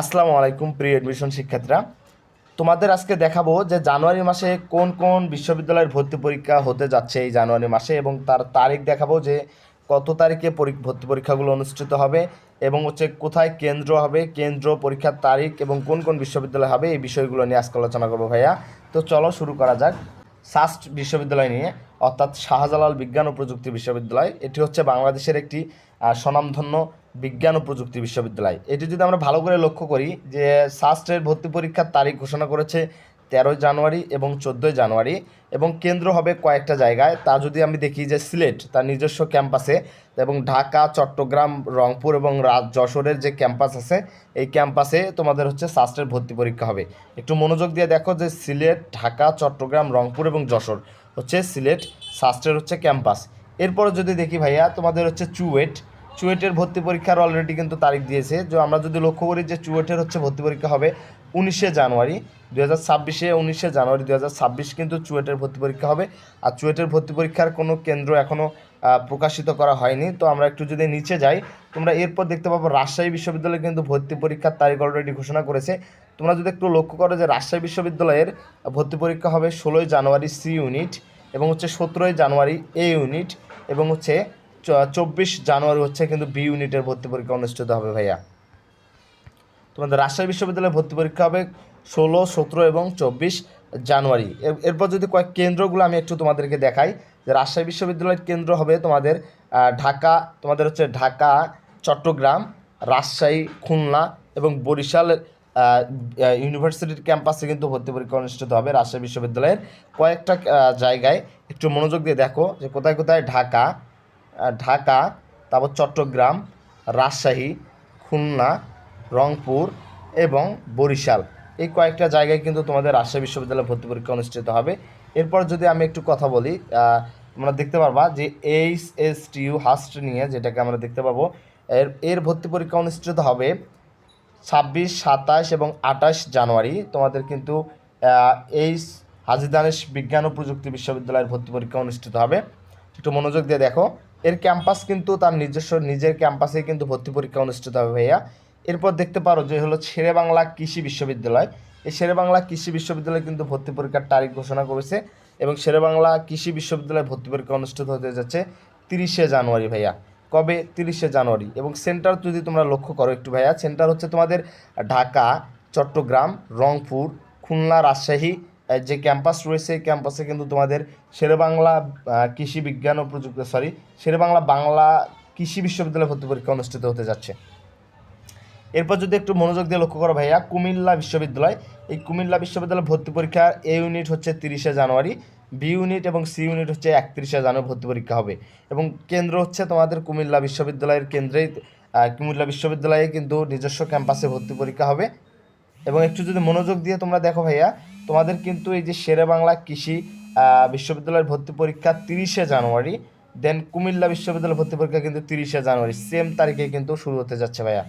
আসসালামু আলাইকুম, প্রিয় এডমিশন শিক্ষার্থীরা। তোমাদের আজকে দেখাবো যে জানুয়ারি মাসে কোন কোন বিশ্ববিদ্যালয়ের ভর্তি পরীক্ষা হতে যাচ্ছে এই জানুয়ারি মাসে এবং তার তারিখ দেখাবো যে কত তারিখে ভর্তি পরীক্ষাগুলো অনুষ্ঠিত হবে এবং হচ্ছে কোথায় কেন্দ্র হবে, কেন্দ্র পরীক্ষার তারিখ এবং কোন কোন বিশ্ববিদ্যালয় হবে এই বিষয়গুলো নিয়ে আজকে আলোচনা করব ভাইয়া। তো চলো শুরু করা যাক। সাস্ট বিশ্ববিদ্যালয় নিয়ে, অর্থাৎ শাহজালাল বিজ্ঞান ও প্রযুক্তি বিশ্ববিদ্যালয়। এটি হচ্ছে বাংলাদেশের একটি স্বনামধন্য বিজ্ঞান ও প্রযুক্তি বিশ্ববিদ্যালয়। এটি যদি আমরা ভালো করে লক্ষ্য করি যে সাস্টের ভর্তি পরীক্ষার তারিখ ঘোষণা করেছে তেরোই জানুয়ারি এবং চোদ্দোই জানুয়ারি এবং কেন্দ্র হবে কয়েকটা জায়গায়। তা যদি আমি দেখি যে সিলেট, তার নিজস্ব ক্যাম্পাসে এবং ঢাকা, চট্টগ্রাম, রংপুর এবং যশোরের যে ক্যাম্পাস আছে, এই ক্যাম্পাসে তোমাদের হচ্ছে সাস্টের ভর্তি পরীক্ষা হবে। একটু মনোযোগ দিয়ে দেখো যে সিলেট, ঢাকা, চট্টগ্রাম, রংপুর এবং যশোর হচ্ছে সিলেট সাস্টের হচ্ছে ক্যাম্পাস। এরপর যদি দেখি ভাইয়া, তোমাদের হচ্ছে চুয়েট চুয়েটের ভর্তি পরীক্ষার অলরেডি কিন্তু তারিখ দিয়েছে। যে আমরা যদি লক্ষ্য করি যে চুয়েটের হচ্ছে ভর্তি পরীক্ষা হবে উনিশে জানুয়ারি দু হাজার ছাব্বিশে উনিশে জানুয়ারি দু হাজার ছাব্বিশ কিন্তু চুয়েটের ভর্তি পরীক্ষা হবে। আর চুয়েটের ভর্তি পরীক্ষার কোনো কেন্দ্র এখনও প্রকাশিত করা হয়নি। তো আমরা একটু যদি নিচে যাই, তোমরা এরপর দেখতে পাবো রাজশাহী বিশ্ববিদ্যালয় কিন্তু ভর্তি পরীক্ষার তারিখ অলরেডি ঘোষণা করেছে। তোমরা যদি একটু লক্ষ্য করো যে রাজশাহী বিশ্ববিদ্যালয়ের ভর্তি পরীক্ষা হবে ষোলোই জানুয়ারি সি ইউনিট এবং হচ্ছে সতেরোই জানুয়ারি এ ইউনিট এবং হচ্ছে চব্বিশ জানুয়ারি হচ্ছে কিন্তু বি ইউনিটের ভর্তি পরীক্ষা অনুষ্ঠিত হবে ভাইয়া। তোমাদের রাজশাহী বিশ্ববিদ্যালয়ে ভর্তি পরীক্ষা হবে ষোলো, সতেরো এবং চব্বিশ জানুয়ারি। এর- এরপর যদি কয়েক কেন্দ্রগুলো আমি একটু তোমাদেরকে দেখাই, যে রাজশাহী বিশ্ববিদ্যালয়ের কেন্দ্র হবে তোমাদের ঢাকা, তোমাদের হচ্ছে ঢাকা, চট্টগ্রাম, রাজশাহী, খুলনা এবং বরিশাল ইউনিভার্সিটির ক্যাম্পাসে কিন্তু ভর্তি পরীক্ষা অনুষ্ঠিত হবে রাজশাহী বিশ্ববিদ্যালয়ের। কয়েকটা জায়গায় একটু মনোযোগ দিয়ে দেখো যে কোথায় কোথায় ঢাকা ঢাকা তারপর চট্টগ্রাম রাজশাহী খুলনা রংপুর এবং বরিশাল। এই কয়েকটা জায়গায় কিন্তু তোমাদের রাজশাহী বিশ্ববিদ্যালয়ে ভর্তি পরীক্ষা অনুষ্ঠিত হবে। এরপর যদি আমি একটু কথা বলি আহ, তোমরা দেখতে পারবা যে এইচ এস টিউ হাস্ট নিয়ে যেটাকে আমরা দেখতে পাবো এর এর ভর্তি পরীক্ষা অনুষ্ঠিত হবে ছাব্বিশ সাতাশ এবং আঠাশ জানুয়ারি। তোমাদের কিন্তু এইচ হাজি দানেশ বিজ্ঞান ও প্রযুক্তি বিশ্ববিদ্যালয়ের ভর্তি পরীক্ষা অনুষ্ঠিত হবে। একটু মনোযোগ দিয়ে দেখো। এর ক্যাম্পাস কিন্তু তার নিজস্ব, নিজের ক্যাম্পাসে কিন্তু ভর্তি পরীক্ষা অনুষ্ঠিত হবে ভাইয়া। এরপর দেখতে পারো যে হলো শেরে বাংলা কৃষি বিশ্ববিদ্যালয়। এই শেরে বাংলা কৃষি বিশ্ববিদ্যালয় কিন্তু ভর্তি পরীক্ষার তারিখ ঘোষণা করেছে এবং শেরে বাংলা কৃষি বিশ্ববিদ্যালয়ে ভর্তি পরীক্ষা অনুষ্ঠিত হতে যাচ্ছে তিরিশে জানুয়ারি ভাইয়া। কবে? তিরিশে জানুয়ারি। এবং সেন্টার যদি তোমরা লক্ষ্য করো একটু ভাইয়া, সেন্টার হচ্ছে তোমাদের ঢাকা, চট্টগ্রাম, রংপুর, খুলনা, রাজশাহী যে ক্যাম্পাস রয়েছে ক্যাম্পাসে কিন্তু তোমাদের শেরেবাংলা কৃষি বিজ্ঞান ও প্রযুক্তি সরি শেরেবাংলা বাংলা কৃষি বিশ্ববিদ্যালয়ে ভর্তি পরীক্ষা অনুষ্ঠিত হতে যাচ্ছে। এরপর যদি একটু মনোযোগ দিয়ে লক্ষ্য করো ভাইয়া, কুমিল্লা বিশ্ববিদ্যালয়। এই কুমিল্লা বিশ্ববিদ্যালয় ভর্তি পরীক্ষা এ ইউনিট হচ্ছে তিরিশে জানুয়ারি, বি ইউনিট এবং সি ইউনিট হচ্ছে একত্রিশে জানুয়ারি ভর্তি পরীক্ষা হবে। এবং কেন্দ্র হচ্ছে তোমাদের কুমিল্লা বিশ্ববিদ্যালয়ের কেন্দ্রেই কুমিল্লা বিশ্ববিদ্যালয়ে কিন্তু নিজস্ব ক্যাম্পাসে ভর্তি পরীক্ষা হবে। এবং একটু যদি মনোযোগ দিয়ে তোমরা দেখো ভাইয়া তোমাদের কিন্তু এই যে শেরে বাংলা কৃষি বিশ্ববিদ্যালয়ের ভর্তি পরীক্ষা তিরিশে জানুয়ারি দেন কুমিল্লা বিশ্ববিদ্যালয়ের ভর্তি পরীক্ষা কিন্তু তিরিশে জানুয়ারি। সেম তারিখে কিন্তু শুরু হতে যাচ্ছে ভাইয়া।